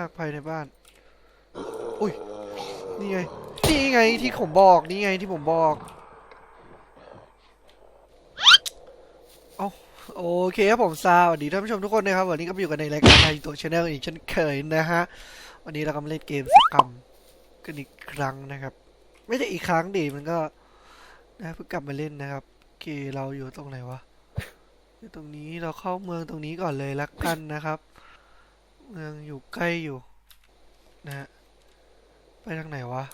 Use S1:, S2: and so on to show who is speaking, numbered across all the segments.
S1: มากภายในบ้าน อุ้ย นี่ไง นี่ไงที่ผมบอก นี่ไงที่ผมบอก เอาโอเคครับผมซาสวัสดีท่านผู้ชมทุกคนนะครับ วันนี้ก็อยู่กันในรายการไทยตัวชาแนลอีกเช่นเคยนะฮะ วันนี้เราก็มาเล่นเกมสกรรมกันอีกครั้งนะครับ ไม่ใช่อีกครั้งดิมันก็นะเพิ่งกลับมาเล่นนะครับโอเคเราอยู่ตรงไหนวะอยู่ตรงนี้เราเข้าเมืองตรงนี้ก่อนเลยละกันนะครับ เมืองอยู่ใกล้อยู่นะฮะไปทางไหนวะ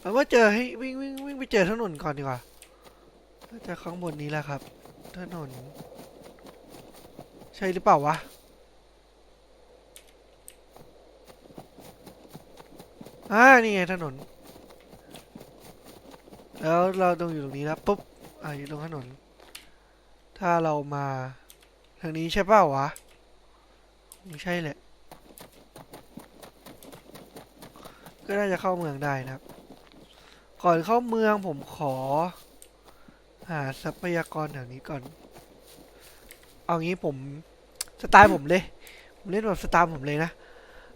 S1: เอาว่าเจอให้วิ่งวิ่งวิ่งไปเจอถนนก่อนดีกว่าน่าจะข้างบนนี้แหละครับ ถนน ใช่หรือเปล่าวะอ่านี่ไงถนน แล้วเราต้องอยู่ตรงนี้แล้วปุ๊บอ่าอยู่ตรงถนน ถ้าเรามาทางนี้ใช่ป่าวะไม่ใช่แหละ ก็น่าจะเข้าเมืองได้นะครับ ก่อนเข้าเมืองผมขอ หาทรัพยากรแถวนี้ก่อน เอางี้ผมสไตล์ผมเลย ผมเล่นแบบสไตล์ผมเลยนะ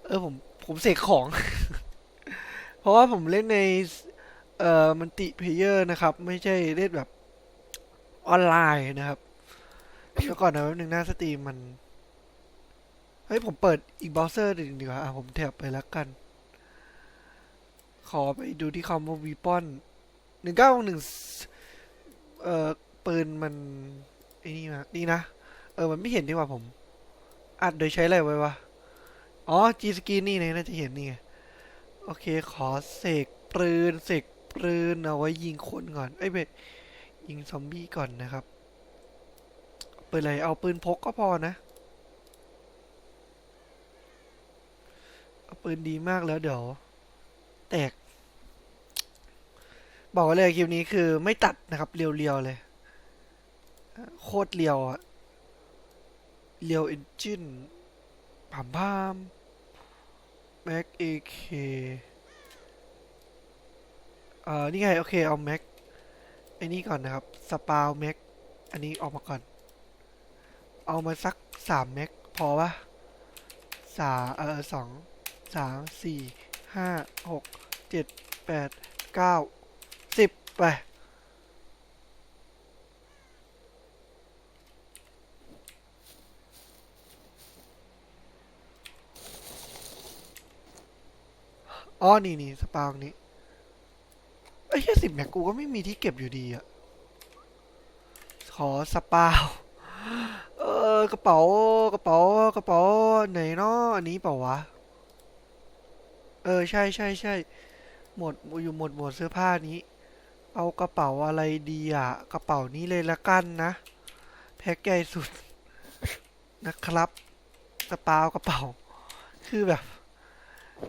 S1: เออผมผมเสกของ เพราะว่าผมเล่นในเอ่อมันติเพเยอร์นะครับ ไม่ใช่เล่นแบบออนไลน์นะครับ เดี๋ยวก่อนนะแป๊บนึงหน้าสตรีมมัน เฮ้ย ผมเปิดอีกเบราว์เซอร์หนึ่งดีกว่าอะผมแท็บไปแล้วกัน ขอไปดูที่คอมวีปอนหนึ่งเก้าหนึ่งเอ่อปืนมันไอ้นี่มานี่นะ เออ มันไม่เห็นดีกว่าผม อัดโดยใช้อะไรไว้วะ อ๋อ G Screen นี่นะน่าจะเห็นนี่ไง โอเค ขอเสกปืนเสกปืนเอาไว้ยิงคนก่อน เอ้ยเบยิงซอมบี้ก่อนนะครับ ปืนอะไรเอาปืนพกก็พอนะ เอาปืนดีมากแล้วเดี๋ยว แตก บอกเลยคลิปนี้คือไม่ตัดนะครับเรียวๆเลย โคตรเรียวอะเรียวเอนจินผามพามแม็กเอเคเอ่อนี่ไง โอเค เอาแม็กไอ้นี่ก่อนนะครับ สปาวแม็กอันนี้ออกมาก่อน เอามาสักสามแม็กพอปะสาเออสองสามสี่ห้าหกเจ็ดแปดเก้าสิบไปอ๋อ นี่นี่สปาวนี้ ไอ้แค่สิบแม็กกูก็ไม่มีที่เก็บอยู่ดีอะ ขอสปาว ออกระเป๋ากระเป๋ากระเป๋าไหนเนาะอันนี้เปล่าวะ เออใช่ใช่ใช่หมดอยู่หมดหมดเสื้อผ้านี้ เอากระเป๋าอะไรดีอะกระเป๋านี้เลยละกันนะแพ็กใหญ่สุดนะครับสปาวกระเป๋า คือแบบ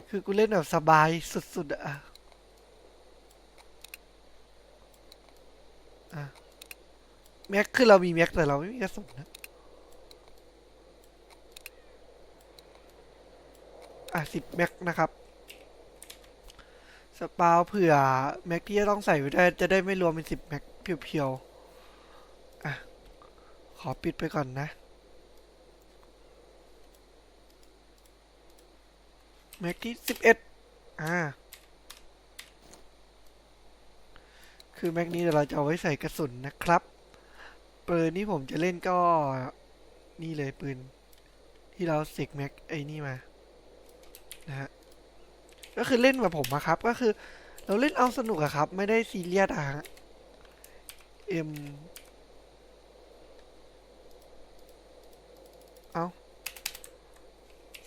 S1: คือกูเล่นแบบสบายสุดๆอะอะแม็กคือเรามีแม็กแต่เราไม่มีกระสุนนะ อะสิบแม็กนะครับสปาวเผื่อแม็กที่จะต้องใส่ไว้ได้จะได้ไม่รวมเป็นสิบแม็กเพียวๆอะขอปิดไปก่อนนะ แม็กที่สิบเอ็ดอ่าคือแม็กนี้เดี๋ยวเราจะเอาไว้ใส่กระสุนนะครับปืนที่ผมจะเล่นก็นี่เลยปืน ที่เราเสกแม็กไอ้นี่มา นะฮะก็คือเล่นแบบผมอะครับ ก็คือ เราเล่นเอาสนุกอะครับ ไม่ได้ซีเรียสอะฮะเอ็มเอา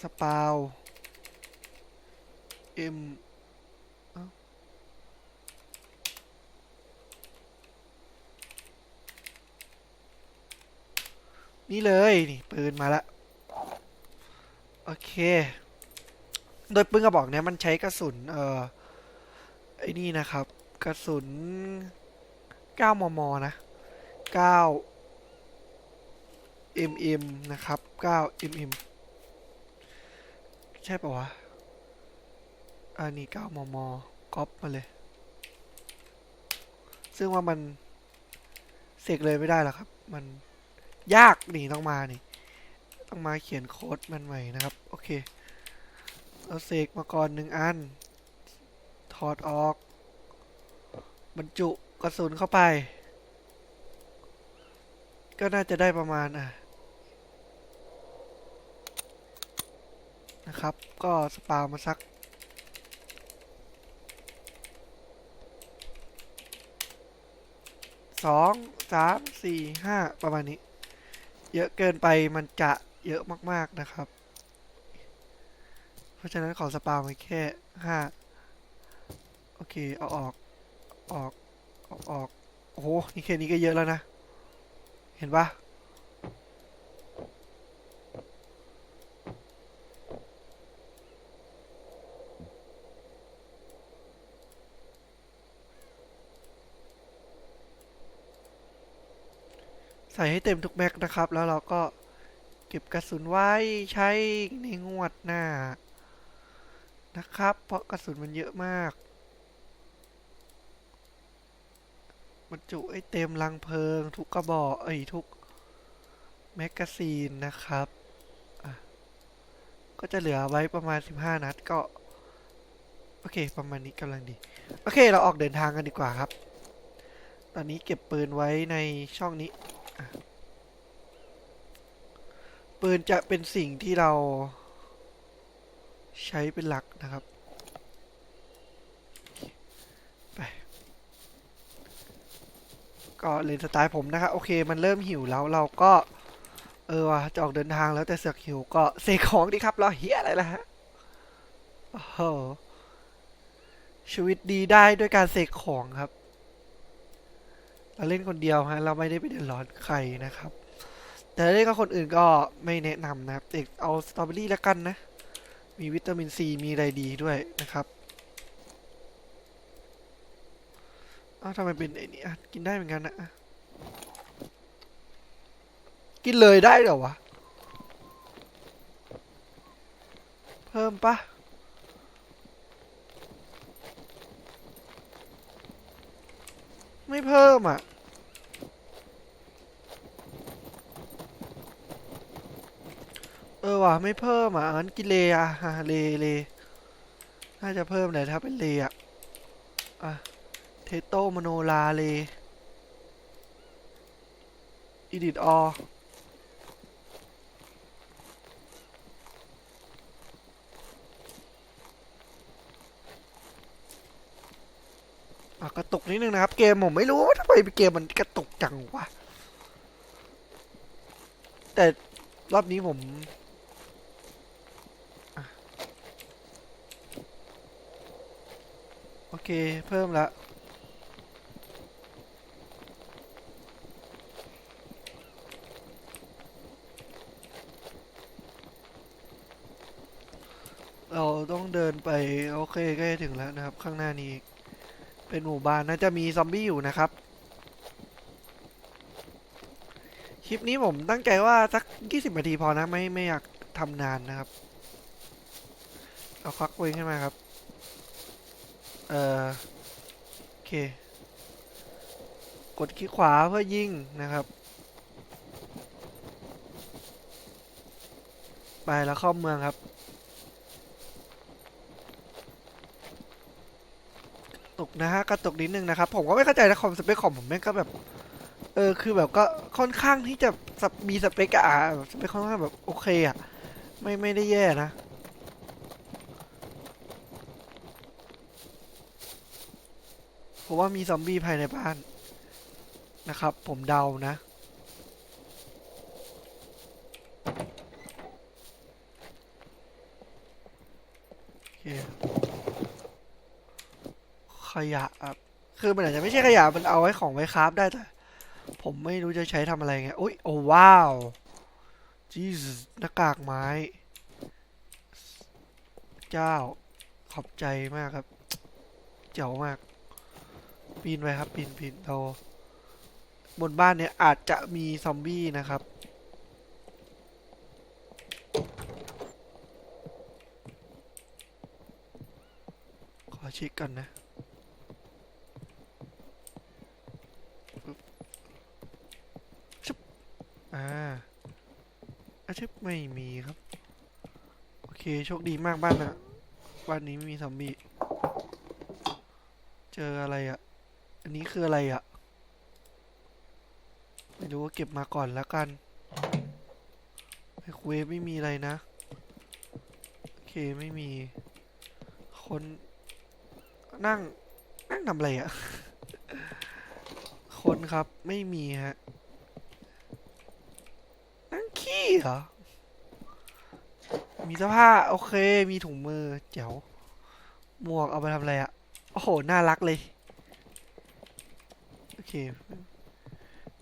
S1: สปาวเอ็มเอานี่เลย นี่ ปืนมาละ โอเค โดยปืนกระบอกเนี้ยมันใช้กระสุนเอ่อไอ้นี่นะครับ กระสุน 9 มม นะ 9 mm นะครับ 9 mm ใช่ปะวะ อันนี้ 9 มม ก๊อปมาเลย ซึ่งว่ามันเสกเลยไม่ได้หรอกครับ มันยากนี่ต้องมานี่ ต้องมาเขียนโค้ดมันใหม่นะครับ โอเค เอาเสกมาก่อนหนึ่งอัน ถอดออก บรรจุกระสุนเข้าไป ก็น่าจะได้ประมาณอะนะครับ ก็สปามาสักสองสามสี่ห้าประมาณนี้ เยอะเกินไปมันจะเยอะมาก ๆ นะครับ ราะฉะนั้นขอสปาไว้แค่ห้าโอเค เอาออกออกเอาออกโอ้โหนี่แค่นี้ก็เยอะแล้วนะ เห็นปะใส่ให้เต็มทุกแม็กนะครับ แล้วเราก็เก็บกระสุนไว้ใช้ในงวดหน้า นะครับ เพราะกระสุนมันเยอะมากบรรจุไอ้เต็มลังเพลิง ทุกกระบอกเอ้ทุกแมกกาซีนนะครับ ก็จะเหลือไว้ประมาณ 15 นัดก็ โอเค ประมาณนี้กำลังดี โอเค เราออกเดินทางกันดีกว่าครับ ตอนนี้เก็บปืนไว้ในช่องนี้ ปืนจะเป็นสิ่งที่เรา ใช้เป็นหลักนะครับไปก็เลนสไตล์ผมนะครับโอเคมันเริ่มหิวแล้วเราก็ เออว่ะจะออกเดินทางแล้วแต่เสือกหิวก็เสกของดีครับเรอเฮียอะไรล่ะฮะโอ้โหชีวิตดีได้ด้วยการเสกของครับ เราเล่นคนเดียวฮะเราไม่ได้ไปเดือดร้อนใครนะครับ แต่เล่นกับคนอื่นก็ไม่แนะนำนะครับเด็กเอาสตรอเบอรี่แล้วกันนะ มีวิตามินซีมีอะไรดีด้วยนะครับอ้าวทำไมเป็นไอ้นี่อะกินได้เหมือนกันนะกินเลยได้เหรอวะ เพิ่มปะไม่เพิ่มอะ เออว่ะไม่เพิ่มอะงั้นกินเลอะฮะเลเลน่าจะเพิ่มแหละถ้าเป็นเลอะอะเทโตมโนลาเลอีดิทออกระตุกนิดนึงนะครับ เกมผมไม่รู้ว่าทำไมเกมมันกระตุกจังวะแต่รอบนี้ผม โอเค เพิ่มละ เราต้องเดินไป โอเคใกล้ถึงแล้วนะครับ ข้างหน้านี้ เป็นหมู่บ้านน่าจะมีซอมบี้อยู่นะครับ คลิปนี้ผมตั้งใจว่าสัก 20นาทีพอนะ ไม่ไม่อยากทำนานนะครับ เอาควักปืนขึ้นมาครับ เออโอเค กดคลิกขวาเพื่อยิงนะครับ ไปแล้วเข้าเมืองครับ ตกนะฮะกระตกนิดนึงนะครับ ผมก็ไม่เข้าใจนะคอมสเปคของผมแม่งก็แบบ เออ คือแบบก็ค่อนข้างที่จะมีสเปคอะสเปคค่อนข้างแบบโอเคอะไม่ไม่ได้แย่นะ ผมว่ามีซอมบี้ภายในบ้านนะครับ ผมเดานะ ขยะครับ คือมันอาจจะไม่ใช่ขยะ มันเอาไว้ของไว้คราฟได้แต่ ผมไม่รู้จะใช้ทำอะไรไง โอ้ย โอ้ว้าวจีสหน้ากากไม้ เจ้าขอบใจมากครับ เจ๋วมาก ปีนไปครับ ปีนปีนเราบนบ้านเนี่ยอาจจะมีซอมบี้นะครับ ขอเช็คกันนะปึ๊บชุบอ่าอาชชึบไม่มีครับ โอเค โชคดีมากบ้านนะบ้านนี้ไม่มีซอมบี้ เจออะไรอะ่ะ อันนี้คืออะไรอะ่ะไม่รู้ว่าเก็บมาก่อนแล้วกันไมโครเวฟไม่มีอะไรนะ โอเคไม่มี คนนั่ง นั่งทำอะไรอะ่ะคนครับไม่มีฮะ นั่งขี้เหรอ มีเสื้อผ้าโอเค มีถุงมือ เจ๋ว หมวกเอาไปทำอะไรอะโอ้โห น่ารักเลย เค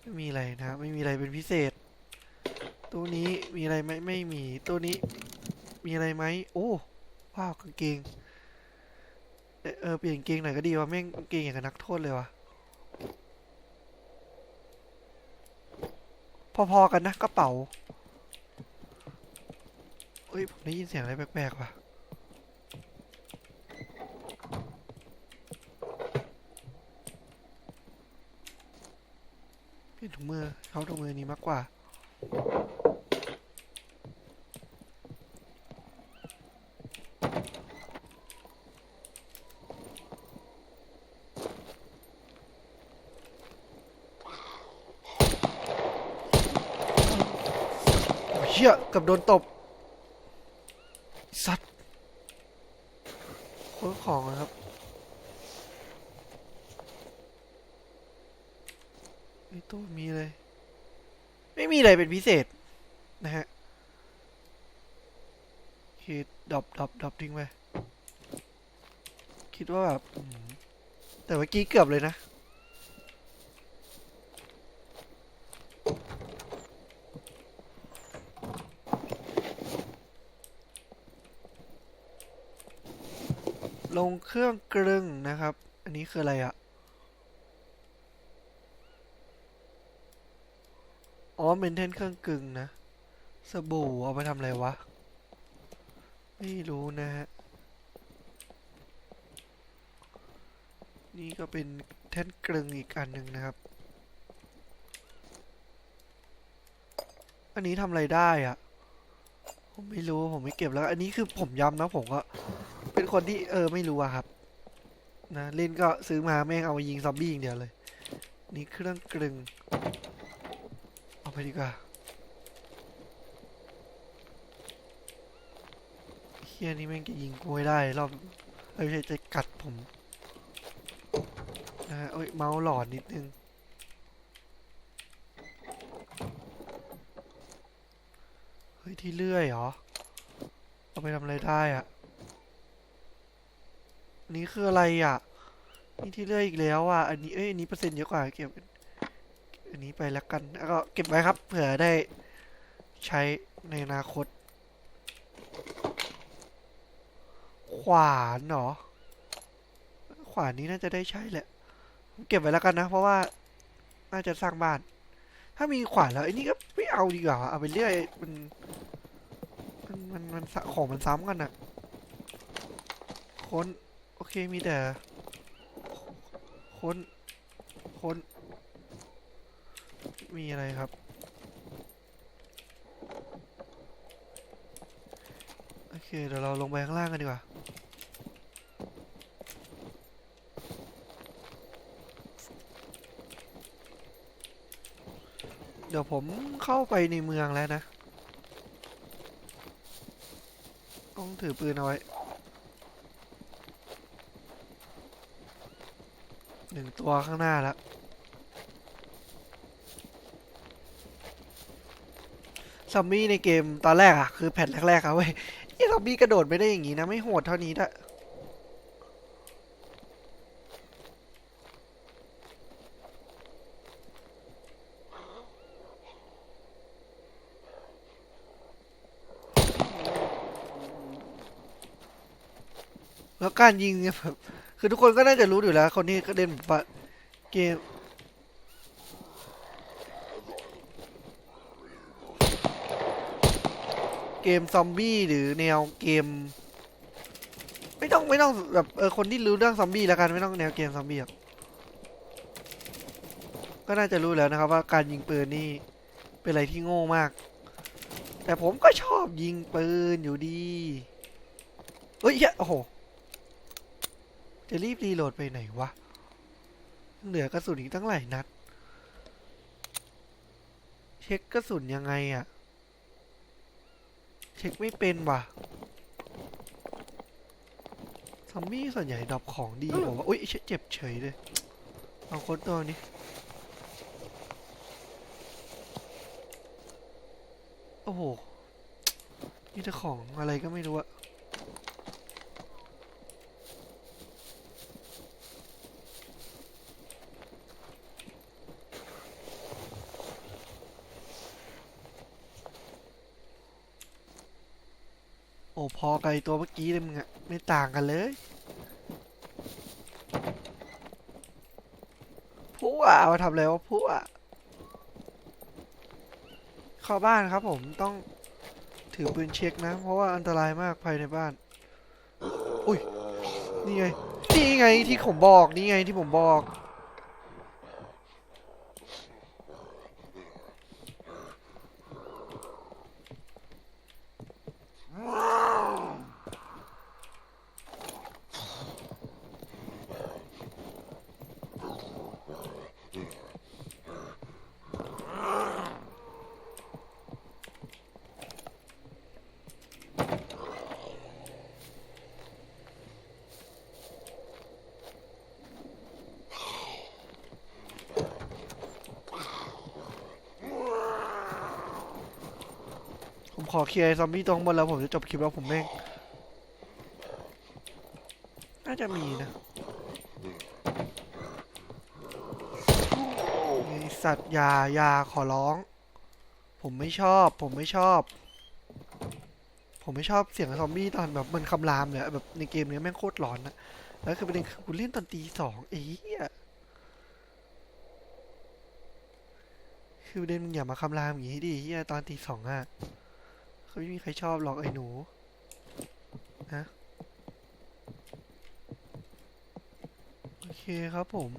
S1: ไม่มีอะไรนะไม่มีอะไรเป็นพิเศษ ตัวนี้มีอะไรไหมไม่มีตัวนี้ มีอะไรไหมโอ้ว้าวกางเกงเออเปลี่ยนกางเกงหน่อยก็ดีว่าแม่งกางเกงอย่างกับนักโทษเลยวะพอๆกันนะกระเป๋าเฮ้ยผมได้ยินเสียงอะไรแปลกๆว่ะ เปลี่ยน ถุงมือเขาถุงมือนี้มากกว่า เชี่ยกับโดนตบ สัตว์ค้นของนะครับ ในตู้มีเลย ไมีอะไรเป็นพิเศษนะฮะคิดดรอปดรอปดรอปทิ้งไปคิดว่าแบบแต่เมื่อกี้เกือบเลยนะ ลงเครื่องกลึงนะครับ อันนี้คืออะไรอะ อ๋อเมนเทนเครื่องกลึงนะ สบู่เอาไปทำอะไรวะ ไม่รู้นะฮะ นี่ก็เป็นแท่นกลึงอีกอันหนึ่งนะครับ อันนี้ทำอะไรได้อะผมไม่รู้ผมไม่เก็บแล้ว อันนี้คือผมย้ำนะผมก็เป็นคนที่เออไม่รู้อะครับนะเล่นก็ซื้อมาแม่งเอามายิงซอมบี้อย่างเดียวเลย นี่เครื่องกลึง เอาไปดีกว่าเฮียนี่แม่งจะยิงกูไม่ได้รอบเอ้ยจะกัดผมนะฮะเอ้ยเมาส์หลอนนิดนึงเฮ้ยที่เลื่อยเหรอ เอาไปทำอะไรได้อะนนี้คืออะไรอะ นี่ที่เลื่อยอีกแล้วอะ อันนี้เอ้ยอันนี้เปอร์เซ็นต์เยอะกว่าเก็บ อันนี้ไปแล้วกันแล้วก็เก็บไว้ครับเผื่อได้ใช้ในอนาคต ขวานเหรอ ขวานนี้น่าจะได้ใช้แหละ เก็บไว้แล้วกันนะ เพราะว่าน่าจะสร้างบ้าน ถ้ามีขวานแล้วไอ้นี่ก็ไม่เอาดีกว่า เอาไปเรื่อยมันมันมันมันของมันซ้ำกันอะค้น โอเคมีแต่ค้นค้น มีอะไรครับ โอเค เดี๋ยวเราลงไปข้างล่างกันดีกว่าเดี๋ยวผมเข้าไปในเมืองแล้วนะ ต้องถือปืนเอาไว้ หนึ่งตัวข้างหน้าแล้ว ซอมบี้ในเกมตอนแรกอะคือแผ่นแรกๆอะเว้ยไอ้ซอมบี้กระโดดไม่ได้อย่างงี้นะ ไม่โหดเท่านี้นะแล้วการยิงเนี่ยแบบคือทุกคนก็น่าจะรู้อยู่แล้ว คนที่ก็เล่นเกม เกมซอมบี้หรือแนวเกม ไม่ต้องไม่ต้องแบบเออคนที่รู้เรื่องซอมบี้แล้วกันไม่ต้องแนวเกมซอมบี้ก็น่าจะรู้แล้วนะครับว่าการยิงปืนนี่เป็นอะไรที่โง่มาก แต่ผมก็ชอบยิงปืนอยู่ดีเฮ้ยโอ้โหจะรีบรีโหลดไปไหนวะเหลือกระสุนอีกตั้งหลายนัด เช็คกระสุนยังไงอะ เช็คไม่เป็นว่ะซอมบี้ส่วนใหญ่ดรอปของดีผมว่าอุ้ยเจ็บเฉยเลย เอาโค้ดตัวนี้โอ้โหนี่แต่ของอะไรก็ไม่รู้อะ อ้พอไกลตัวเมื่อกี้เลยมึงอะไม่ต่างกันเลยผู้อะเอามาทำอะไรวะผู้อะเข้าบ้านครับผมต้องถือปืนเช็คนะ เพราะว่าอันตรายมากภายในบ้าน อุ้ย นี่ไง นี่ไงที่ผมบอก นี่ไงที่ผมบอก ขอเคลียร์ซอมบี้ตรงบนแล้วผมจะจบคลิปแล้วผมแม่ง น่าจะมีนะไอสัตว์ยายาขอร้อง ผมไม่ชอบ ผมไม่ชอบ ผมไม่ชอบเสียงซอมบี้ตอนแบบมันคำรามเลยแบบในเกมเนี้ยแม่งโคตรหลอนนะแล้วคือประเด็นคือกูเล่นตอนตีสองไอ้ยคือประเด็นมึงอย่ามาคำรามอย่างนี้ดิเหี้ยตอนตีสองอะ ไม่มีใครชอบหรอกไอ้หนูนะโอเคครับผม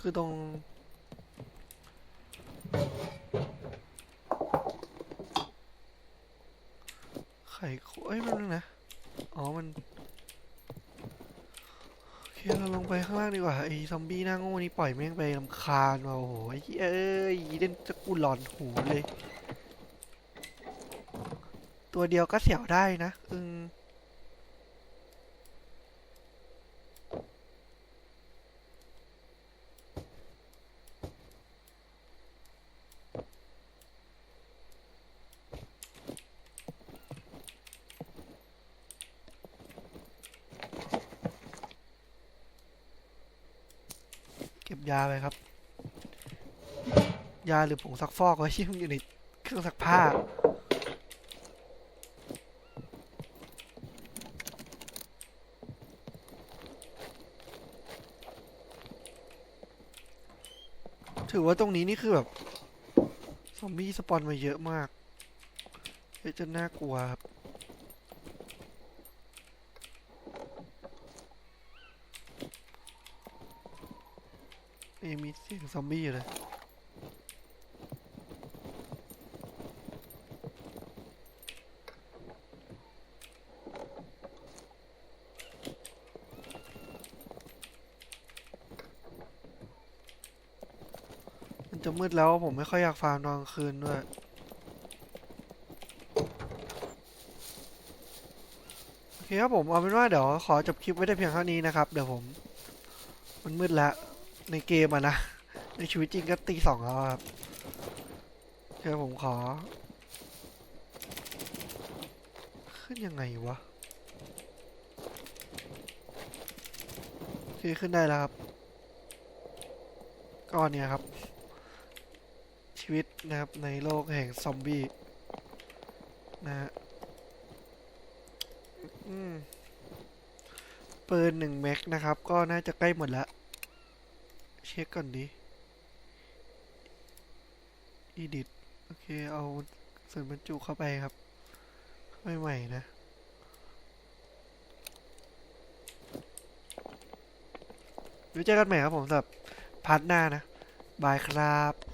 S1: คือตรงไข่ขวเอ้ยมันนึงนะอ๋อ มัน เคเราลงไปข้างล่างดีกว่าไอ้ซอมบี้หน้าโง่นี่ปล่อยแม่งไปลำคาญมาโอ้โหไอ้เหี้ยเอ้ยเล่นจะกูหลอนหูเลย ตัวเดียวก็เสียวได้นะอืม ยาไปครับ ยาหรือผงซักฟอกไว้ที่มันอยู่ในเครื่องซักผ้า ถือว่าตรงนี้นี่คือแบบซอมบี้สปอนมาเยอะมากเฮ้ยจะน่ากลัวครับ ยังมีเสียง ซอมบี้อยู่เลยมันจะมืดแล้วผมไม่ค่อยอยากฟาร์มตอนกลางคืนด้วย โอเคครับผมเอาเป็นว่าเดี๋ยวขอจบคลิปไว้แต่เพียงเท่านี้นะครับ เดี๋ยวผม มันมืดแล้วในเกมอะนะ ในชีวิตจริงก็ตีสองแล้วครับเคผมขอ ขึ้นยังไงวะโอเคขึ้นได้แล้วครับก็เนี่ยครับ ชีวิตนะครับในโลกแห่งซอมบี้นะฮะอืมปืนหนึ่งเมกนะครับ ก็น่าจะใกล้หมดแล้ว เช็คก่อนดิ edit โอเค เอาส่วนบรรจุเข้าไปครับ ไม่ใหม่ๆนะไว้เจอกันใหม่ครับผมสำหรับพาร์ทหน้านะ บายครับ